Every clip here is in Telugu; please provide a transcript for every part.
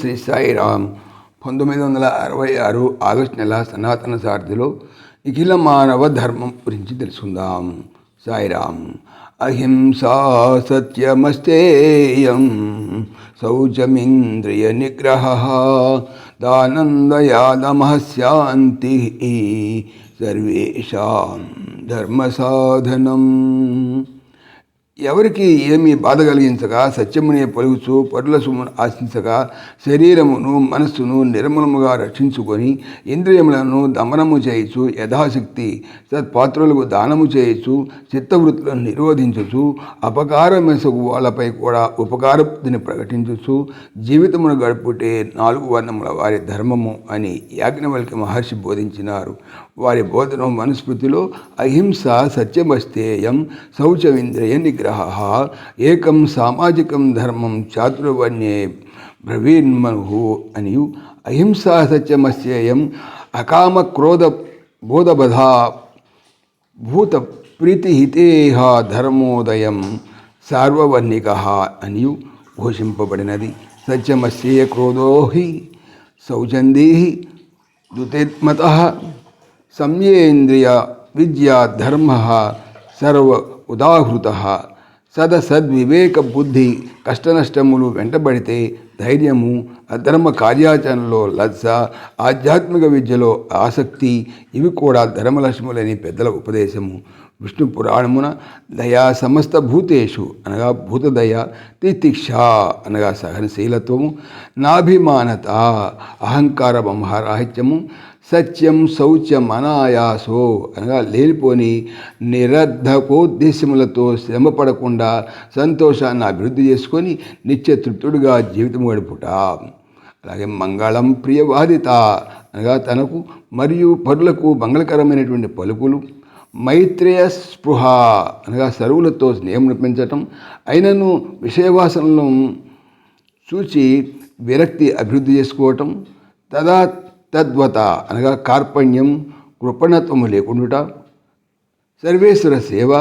శ్రీ సాయిరామ్ పంతొమ్మిది వందల అరవై ఆరు ఆగస్టు నెల సనాతన సారథిలో నిఖిల మానవ ధర్మం గురించి తెలుసుకుందాం. సాయిరామ్ అహింసా సత్యమస్తేయం శౌచమింద్రియ నిగ్రహ దానందయాదమశాంతి సర్వేషాం ధర్మ సాధనం ఎవరికి ఏమీ బాధ కలిగించగా సత్యమునే పలుగుచు పరుల సొమ్మును ఆశించగా శరీరమును మనస్సును నిర్మలముగా రక్షించుకొని ఇంద్రియములను దమనము చేయొచ్చు యథాశక్తి సత్పాత్రులకు దానము చేయొచ్చు చిత్తవృత్తులను నిరోధించచ్చు అపకారమెసగు వాళ్ళపై కూడా ఉపకారబుద్ధిని ప్రకటించచ్చు జీవితమును గడుపుటే నాలుగు వర్ణముల వారి ధర్మము అని యాజ్ఞవల్కి మహర్షి బోధించినారు. వారి బోధన మనుస్మృతిలో అహింస సత్యమస్తేయం శౌచమింద్రియ నిగ్రహ ఏకం సామాజికం ధర్మం చాతుర్వర్ణ్యే బ్రవీన్మను అని అహింస సత్యమస్తేయం అకామ క్రోధ బోధబధ భూత ప్రీతిహితేహ ధర్మోదయం సార్వవర్ణిక అని ఘోషింపబడినది. సత్యమస్య క్రోధో హి సౌచందీ దుతేత్మత సంయేంద్రియ విద్యా ధర్మ సర్వ ఉదాహృత. సద సద్వివేక బుద్ధి కష్టనష్టములు వెంటబడితే ధైర్యము అధర్మ కార్యాచరణలో లజ్జ ఆధ్యాత్మిక విద్యలో ఆసక్తి ఇవి కూడా ధర్మలక్ష్ములని పెద్దల ఉపదేశము. విష్ణు పురాణమున దయా సమస్త భూతేషు అనగా భూతదయ తితిక్ష అనగా సహనశీలత్వము నాభిమానత అహంకార బ్రహ్మరాహిత్యము సత్యం శౌచ్యం అనాయాసో అనగా లేనిపోని నిరర్ధకోద్దేశములతో శ్రమపడకుండా సంతోషాన్ని అభివృద్ధి చేసుకొని నిత్య తృప్తుడిగా జీవితం గడుపుట. అలాగే మంగళం ప్రియవాదిత అనగా తనకు మరియు పరులకు మంగళకరమైనటువంటి పలుకులు మైత్రేయ స్పృహ అనగా సరువులతో స్నేహం పెంచటం అయినను విషయవాసనలను చూచి విరక్తి అభివృద్ధి చేసుకోవటం తదా తద్వత అనగా కార్పణ్యం కృపణత్వము లేకుండుట సర్వేశ్వర సేవ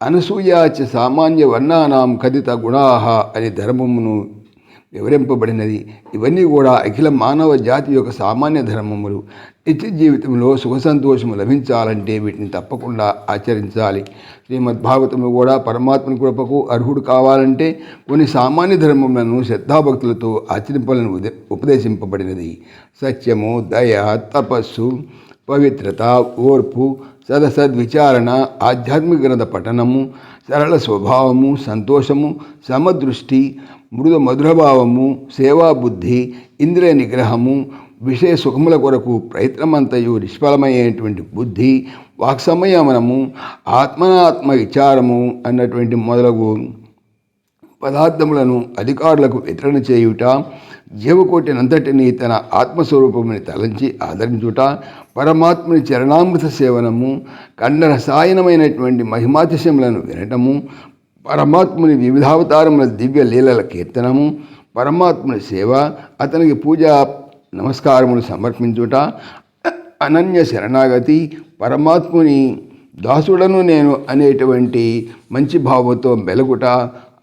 అనసూయాచ సామాన్య వర్ణానాం కథిత గుణా అని ధర్మమును వివరింపబడినది. ఇవన్నీ కూడా అఖిల మానవ జాతి యొక్క సామాన్య ధర్మములు. నిత్య జీవితంలో సుఖ సంతోషము లభించాలంటే వీటిని తప్పకుండా ఆచరించాలి. శ్రీమద్భాగవతము కూడా పరమాత్మని కృపకు అర్హుడు కావాలంటే కొన్ని సామాన్య ధర్మములను శ్రద్ధాభక్తులతో ఆచరింపాలని ఉపదేశింపబడినది. సత్యము దయ తపస్సు పవిత్రత ఓర్పు సదసద్విచారణ ఆధ్యాత్మిక గ్రంథ పఠనము సరళ స్వభావము సంతోషము సమదృష్టి మృదు మధురభావము సేవాబుద్ధి ఇంద్రియ నిగ్రహము విషయ సుఖముల కొరకు ప్రయత్నమంతయు నిష్ఫలమయ్యేటువంటి బుద్ధి వాక్సమయమనము ఆత్మనాత్మ విచారము అన్నటువంటి మొదలగు పదార్థములను అధికారులకు వితరణ చేయుట జీవకోటినంతటిని తన ఆత్మస్వరూపముని తలంచి ఆదరించుట పరమాత్మని చరణామృత సేవనము కండరసాయనమైనటువంటి మహిమాతిశయములను వినటము పరమాత్ముని వివిధావతారముల దివ్య లీలల కీర్తనము పరమాత్ముని సేవ అతనికి పూజా నమస్కారములు సమర్పించుట అనన్య శరణాగతి పరమాత్ముని దాసుడను నేను అనేటువంటి మంచి భావంతో మెలగుట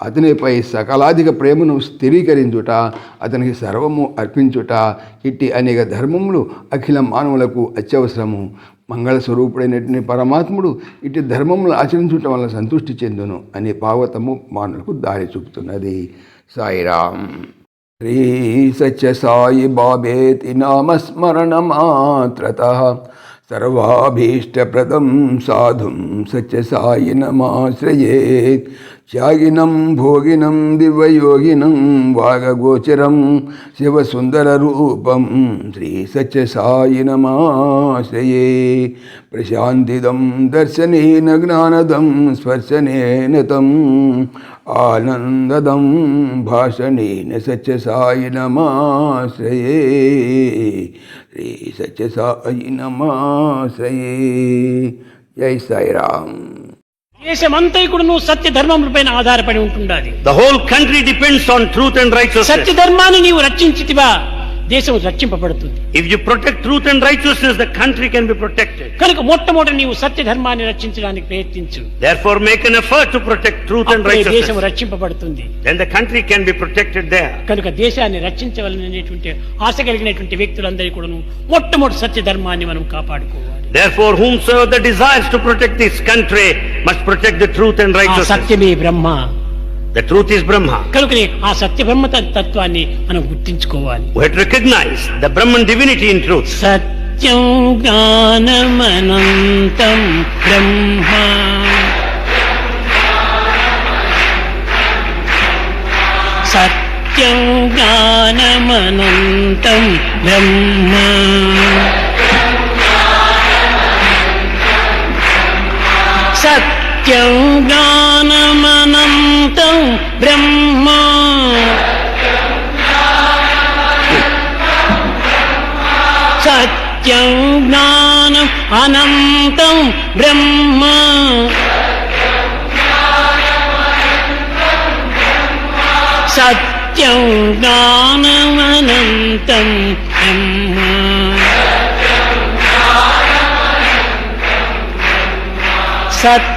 అతనిపై సకలాధిక ప్రేమను స్థిరీకరించుట అతనికి సర్వము అర్పించుట ఇట్టి అనేక ధర్మములు అఖిల మానవులకు అత్యవసరము. మంగళస్వరూపుడైనటువంటి పరమాత్ముడు ఇటు ధర్మములు ఆచరించటం వల్ల సంతృష్టి చెందును అనే భావతము మానవులకు దారి చూపుతున్నది. సాయిరాం శ్రీ సత్య సాయి బాబేతి నామస్మరణమాత్రత సర్వాభీష్టప్రదం సాధుం సత్య సాయి నమాశ్రయేత్. త్యాగినం భోగినం దివ్యయోగినం వాగగోచరం శివసుందర రూపం శ్రీ సత్య సాయి నమాశ్రయే. ప్రశాంతిదం దర్శనేన జ్ఞానదం స్పర్శనేన తం. ఆనందదం భాషణేన సత్య సాయి నమాశ్రయే. శ్రీ సత్య సాయి నమాశ్రయే. జై సాయిరామ్. దేశమంతైకుడును సత్య ధర్మములపైన ఆధారపడి ఉంటుండాలి The whole country depends on truth and righteousness. సత్య ధర్మాన్ని నీవు రక్షించితివా దేశం రక్షింపబడుతుంది. If you protect truth and righteousness the country can be protected కనుక మొట్టమొదటి నీవు సత్య ధర్మాన్ని రక్షించడానికి ప్రయత్నించు. Therefore make an effort to protect truth and righteousness దేశం రక్షింపబడుతుంది. Then the country can be protected there కనుక దేశాన్ని రక్షించవలనేటువంటి ఆశ కలిగినటువంటి వ్యక్తులందరికీ కూడాను మొట్టమొదటి సత్య ధర్మాన్ని మనం కాపాడుకోవాలి. Therefore, whomsoever the desires to protect this country must protect the and and సత్యమే బ్రహ్మ. The truth is Brahma. కనుకనే ఆ సత్య బ్రహ్మ తత్- తత్వాన్ని మనం గుర్తించుకోవాలి have to recognize the Brahman divinity in truth. సత్యం జ్ఞానమనంతం బ్రహ్మ సత్యం జ్ఞానమనంతం బ్రహ్మ సత్యం జ్ఞానమనంతం బ్రహ్మ. సత్యం జ్ఞానం అనంతం బ్రహ్మ. సత్యం జ్ఞానమనంతం బ్రహ్మ. సత్